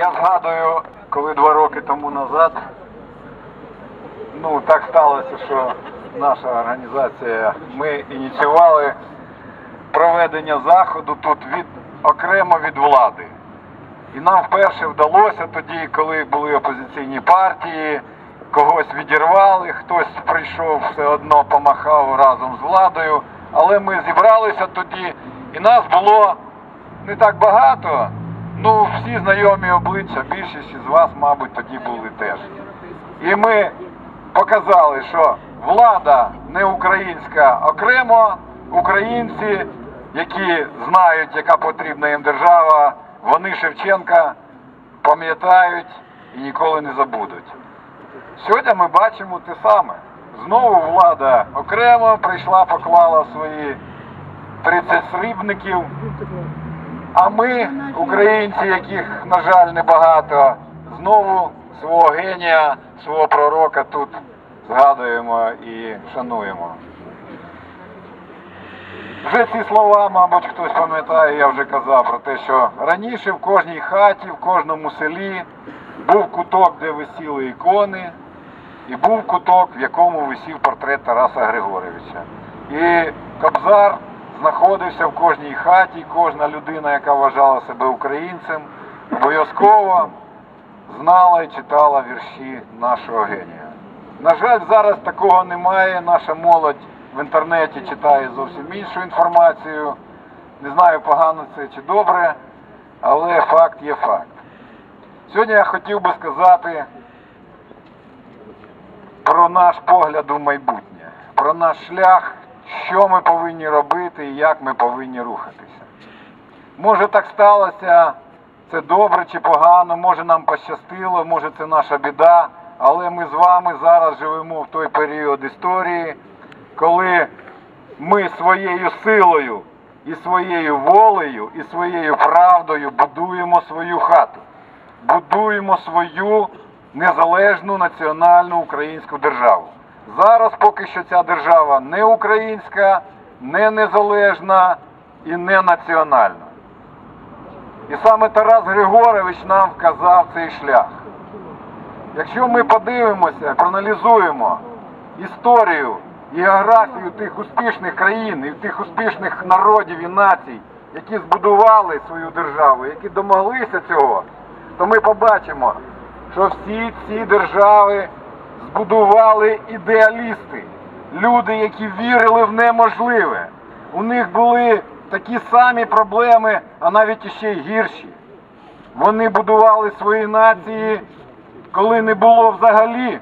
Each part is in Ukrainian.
Я згадую, коли два роки тому назад, ну так сталося, що наша організація, ми ініціювали проведення заходу тут від окремо від влади. І нам вперше вдалося тоді, коли були опозиційні партії, когось відірвали, хтось прийшов все одно помахав разом з владою. Але ми зібралися тоді, і нас було не так багато. Ну, всі знайомі обличчя, більшість із вас, мабуть, тоді були теж. І ми показали, що влада не українська окремо, українці, які знають, яка потрібна їм держава, вони Шевченка пам'ятають і ніколи не забудуть. Сьогодні ми бачимо те саме. Знову влада окремо прийшла, поклала свої 30 срібників. А ми, українці, яких, на жаль, небагато, знову свого генія, свого пророка тут згадуємо і шануємо. Вже ці слова, мабуть, хтось пам'ятає, я вже казав про те, що раніше в кожній хаті, в кожному селі був куток, де висіли ікони, і був куток, в якому висів портрет Тараса Григоровича. І Кобзар знаходився в кожній хаті, кожна людина, яка вважала себе українцем, обов'язково знала і читала вірші нашого генія. На жаль, зараз такого немає. Наша молодь в інтернеті читає зовсім іншу інформацію. Не знаю, погано це чи добре, але факт є факт. Сьогодні я хотів би сказати про наш погляд у майбутнє, про наш шлях, що ми повинні робити і як ми повинні рухатися. Може так сталося, це добре чи погано, може нам пощастило, може це наша біда, але ми з вами зараз живемо в той період історії, коли ми своєю силою і своєю волею і своєю правдою будуємо свою хату, будуємо свою незалежну національну українську державу. Зараз поки що ця держава не українська, не незалежна і не національна. І саме Тарас Григорович нам вказав цей шлях. Якщо ми подивимося, проаналізуємо історію і географію тих успішних країн і тих успішних народів і націй, які збудували свою державу, які домоглися цього, то ми побачимо, що всі ці держави збудували ідеалісти, люди, які вірили в неможливе. У них були такі самі проблеми, а навіть іще й гірші. Вони будували свої нації, коли не було взагалі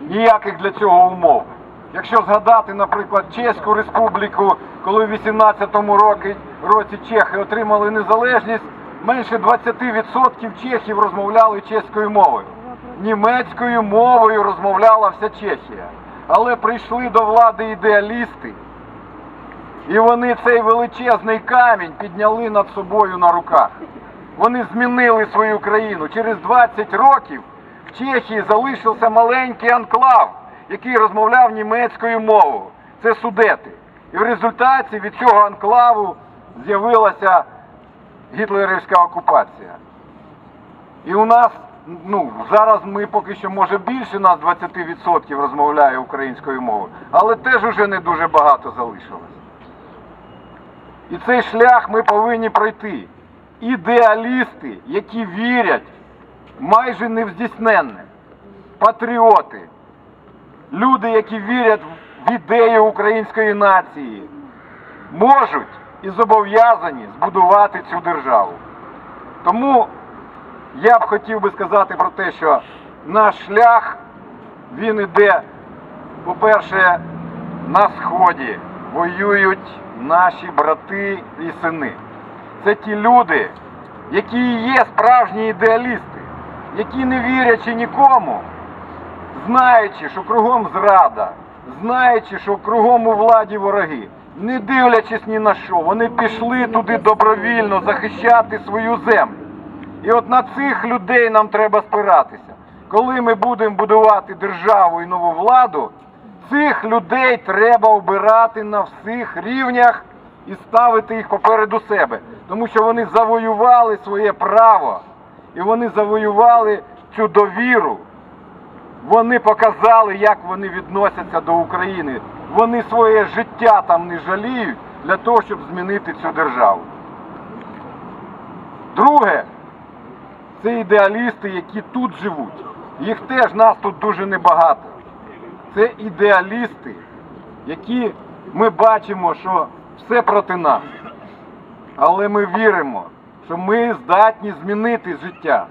ніяких для цього умов. Якщо згадати, наприклад, Чеську республіку, коли в 18-му році, році чехи отримали незалежність, менше 20% чехів розмовляли чеською мовою. Німецькою мовою розмовляла вся Чехія. Але прийшли до влади ідеалісти, і вони цей величезний камінь підняли над собою на руках. Вони змінили свою країну. Через 20 років в Чехії залишився маленький анклав, який розмовляв німецькою мовою. Це судети. І в результаті від цього анклаву з'явилася гітлерівська окупація. І у нас, ну, зараз ми поки що, може, більше нас 20% розмовляє українською мовою, але теж уже не дуже багато залишилось. І цей шлях ми повинні пройти. Ідеалісти, які вірять майже не в здійсненне, патріоти, люди, які вірять в ідею української нації, можуть і зобов'язані збудувати цю державу. Тому я б хотів би сказати про те, що наш шлях, він іде, по-перше, на сході воюють наші брати і сини. Це ті люди, які є справжні ідеалісти, які не вірячи нікому, знаючи, що кругом зрада, знаючи, що кругом у владі вороги, не дивлячись ні на що, вони пішли туди добровільно захищати свою землю. І от на цих людей нам треба спиратися. Коли ми будемо будувати державу і нову владу, цих людей треба обирати на всіх рівнях і ставити їх попереду себе. Тому що вони завоювали своє право і вони завоювали цю довіру. Вони показали, як вони відносяться до України. Вони своє життя там не жаліють для того, щоб змінити цю державу. Друге, це ідеалісти, які тут живуть. Їх теж нас тут дуже небагато. Це ідеалісти, які ми бачимо, що все проти нас. Але ми віримо, що ми здатні змінити життя.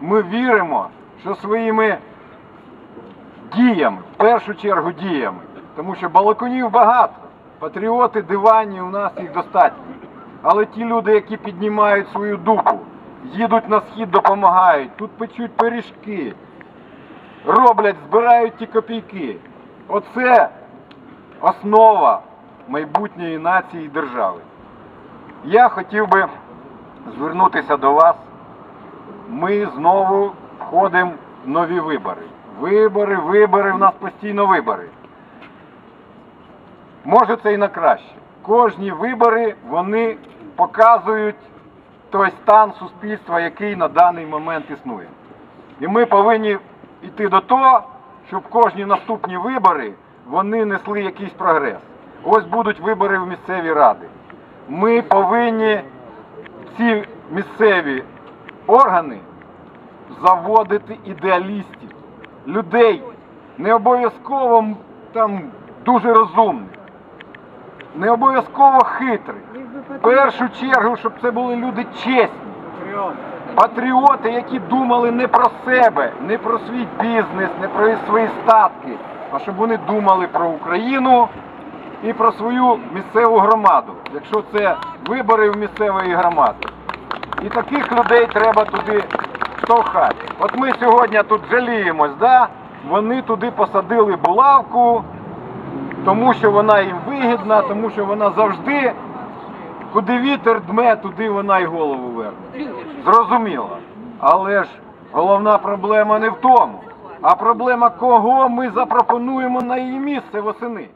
Ми віримо, що своїми діями, в першу чергу діями, тому що балакунів багато, патріоти диванні у нас їх достатньо. Але ті люди, які піднімають свою дупу, їдуть на схід, допомагають, тут печуть пиріжки, роблять, збирають ті копійки. Оце основа майбутньої нації і держави. Я хотів би звернутися до вас. Ми знову входимо в нові вибори. Вибори, вибори, в нас постійно вибори. Може це і на краще. Кожні вибори вони показують той стан суспільства, який на даний момент існує. І ми повинні йти до того, щоб кожні наступні вибори вони несли якийсь прогрес. Ось будуть вибори в місцеві ради. Ми повинні ці місцеві органи заводити ідеалістів, людей, не обов'язково там дуже розумних, не обов'язково хитрих. В першу чергу, щоб це були люди чесні, патріоти, які думали не про себе, не про свій бізнес, не про свої статки, а щоб вони думали про Україну і про свою місцеву громаду, якщо це вибори в місцевої громади. І таких людей треба туди штовхати. От ми сьогодні тут жаліємось, да? вони туди посадили булавку, тому що вона їм вигідна, тому що вона завжди, куди вітер дме, туди вона й голову верне. Зрозуміло. Але ж головна проблема не в тому, а проблема, кого ми запропонуємо на її місце восени.